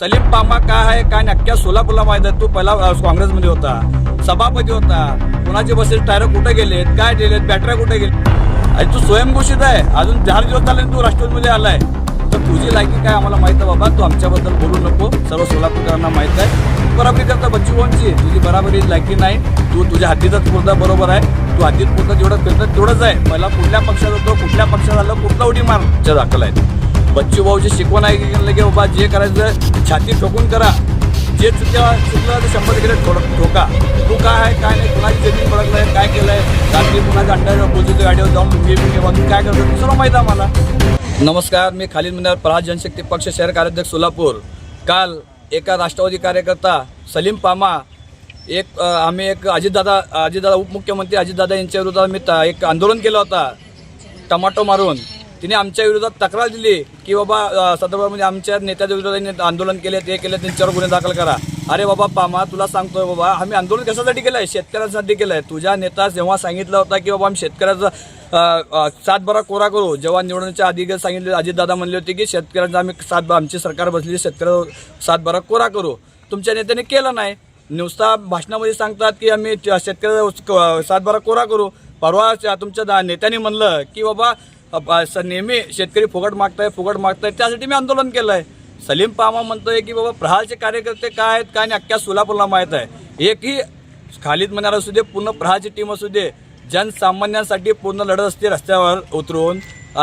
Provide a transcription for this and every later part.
सलीम. पामा काय आहे काय नक्क्या सोलापूरला माहीत आहे. तू पहिला काँग्रेसमध्ये होता सभापती होता कुणाचे बसेस टायर कुठे गेलेत काय गेलेत बॅटऱ्या कुठे गेले आणि तू स्वयंघोषित आहे अजून चार दिवस झाले तू राष्ट्रपतीमध्ये आलाय. तर तुझी लायकी काय आम्हाला माहीत आहे बाबा? तू आमच्याबद्दल बोलू नको सर्व सोलापूरकरांना माहीत आहे. बराबरी करता बच्ची कोणची तुझी बराबरी लायकी नाही. तू तुझ्या हद्दीतच पुरता बरोबर आहे. तू हद्दीत पुरता जेवढं फिरतं तेवढंच आहे. मला कुठल्या पक्षात होतो कुठल्या पक्षात आलं कुठला उडी मारच्या दाखल आहे. बच्चू भाऊची शिकवण आहे की म्हणलं की बाबा जे करायचं छाती ठोकून करा. जे चुक्या चुकलं ते शंभर टक्के ठो ठोका. तू काय आहे काय नाही कुणाची जमीन पडकलंय काय केलं आहे रात्री कुणाच्या अंड्यावर बोलतो गाडीवर जाऊन लुंगी बिंगी बांधून काय करतो दुसरं सर्व आहे मला नमस्कार मी खालीद मिनार प्रहार जनशक्ती पक्ष शहर कार्याध्यक्ष सोलापूर. काल एका राष्ट्रवादी कार्यकर्ता सलीम पामा एक आम्ही एक अजितदादा अजितदादा उपमुख्यमंत्री अजितदादा यांच्या विरोधात मी एक आंदोलन केलं होता. टमाटो मारून. तिने आमच्या विरोधात तक्रार दिली की बाबा अ, संदर्भामध्ये आमच्या नेत्याच्या विरोधात आंदोलन केले ते केले त्यांच्यावर गुन्हे दाखल करा. अरे बाबा पामा तुला सांगतोय बाबा आम्ही आंदोलन कशासाठी आहे शेतकऱ्यांसाठी केलं आहे तुझ्या नेता जेव्हा सांगितलं होता की बाबा आम्ही शेतकऱ्याचा सातबारा कोरा करू जेव्हा निवडणुकीच्या आधी सांगितले अजितदादा म्हणले होते की शेतकऱ्यांचा आम्ही सात आमची सरकार बसली शेतकऱ्या सातबारा कोरा करू. तुमच्या नेत्याने केलं नाही. नुसता भाषणामध्ये सांगतात की आम्ही शेतकऱ्याचा शेतकऱ्या सातबारा कोरा करू. परवा तुमच्या दा- नेत्याने म्हणलं की बाबा नेहमी शेतकरी फुकट मागताय फुकट मागताय त्यासाठी मी आंदोलन केलं आहे सलीम पामा म्हणतोय की बाबा प्रहारचे कार्यकर्ते काय आहेत काय नाही अख्ख्या सोलापूरला माहीत आहे. एकही खालीद मनार असू दे पूर्ण प्रहारची टीम असू दे जनसामान्यांसाठी पूर्ण लढत असते रस्त्यावर उतरून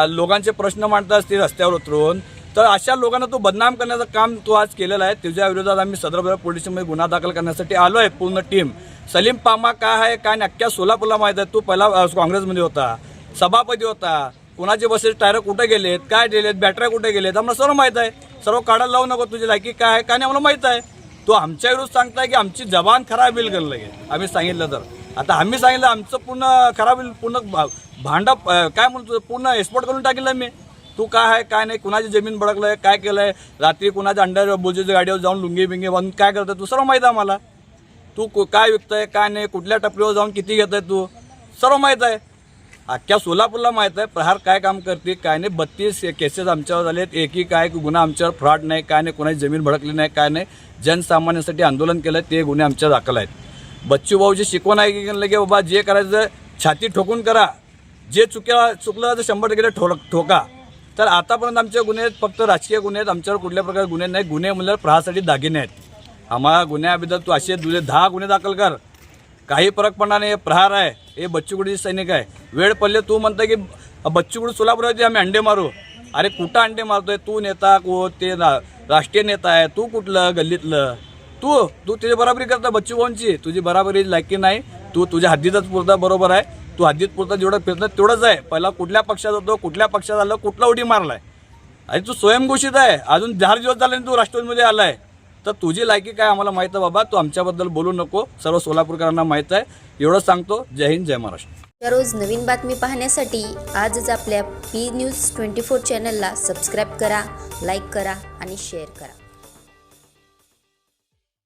लोकांचे प्रश्न मांडत असते रस्त्यावर उतरून. तर अशा लोकांना तू बदनाम करण्याचं काम तू आज केलेलं आहे. तुझ्या विरोधात आम्ही सदरभर पोलिसमध्ये गुन्हा दाखल करण्यासाठी आलो आहे पूर्ण टीम सलीम पामा काय आहे काय नाही अख्ख्या सोलापूरला माहीत आहे. तू पहिला काँग्रेसमध्ये होता सभापती होता कुणाचे बसेस टायर कुठे गेलेत काय गेलेत बॅटऱ्या कुठे गेलेत आम्हाला सर्व माहीत आहे. सर्व काढायला लावू नको तुझी लायकी काय आहे काय नाही आम्हाला माहीत आहे. तू आमच्या विरुद्ध सांगताय की आमची जबान खराब होईल गेलं लगे आम्ही सांगितलं तर. आता आम्ही सांगितलं आमचं पूर्ण खराब होईल पूर्ण भांडा भांडं काय म्हणतो पूर्ण एक्सपोर्ट करून टाकेल मी तू काय आहे काय नाही कुणाची जमीन भडकलंय काय केलं आहे रात्री कुणाच्या अंडर बोजेच्या गाडीवर जाऊन लुंगी बिंगी बांधून काय करतोय तू? सर्व माहीत आहे आम्हाला. तू कु- काय आहे काय नाही कुठल्या टपरीवर जाऊन किती घेत आहे तू? सर्व माहीत आहे. अख्ख्या सोलापूरला माहीत आहे प्रहार काय काम करते काय नाही. बत्तीस केसेस आमच्यावर झालेत. एकही काय गुन्हा आमच्यावर फ्रॉड नाही काय नाही. कोणाची जमीन भडकली नाही काय नाही. जनसामान्यांसाठी आंदोलन केलं ते गुन्हे आमच्या दाखल आहेत. बच्चू भाऊची शिकवण आहे की की बाबा? जे करायचं छाती ठोकून करा. जे चुक्या चुकलं तर शंभर टक्के ठो ठोका. तर आतापर्यंत आमचे गुन्हे आहेत फक्त राजकीय गुन्हे आहेत. आमच्यावर कुठल्या प्रकारचे गुन्हे नाही. गुन्हे म्हणल्यावर प्रहारसाठी दागिने आहेत. आम्हाला गुन्ह्याबद्दल तू असे तुझे दहा गुन्हे दाखल कर. काही फरक पडणार नाही प्रहार आहे. हे बच्चूगुडीचे सैनिक आहे वेळ पडले तू म्हणता की बच्चूगुडी सोलापुरात आम्ही अंडे मारू. अरे कुठं अंडे मारतोय? तू नेता को ते रा- राष्ट्रीय नेता आहे. तू कुठलं गल्लीतलं? तू तू तुझी बराबरी करता बच्चू भाऊंची. तुझी बराबरी लायकी नाही. तू तुझ्या हद्दीतच पुरता बरोबर आहे. तू हद्दीत पुरता जेवढं फिरतं तेवढंच आहे. पहिला कुठल्या पक्षात होतो कुठल्या पक्षात आलं कुठला उडी मारलाय? अरे तू स्वयंघोषित आहे. अजून चार दिवस झाले आणि तू राष्ट्रपतीमध्ये आलाय. तर तुझी लायकी काय आम्हाला माहीत आहे बाबा? तू आमच्याबद्दल बोलू नको. सर्व सोलापूरकरांना माहीत आहे. एवढं सांगतो. जय हिंद जय महाराष्ट्र. दररोज नवीन बातमी पाहण्यासाठी आजच आपल्या पी न्यूज ट्वेंटी फोर चॅनलला सबस्क्राईब करा लाईक करा आणि शेअर करा.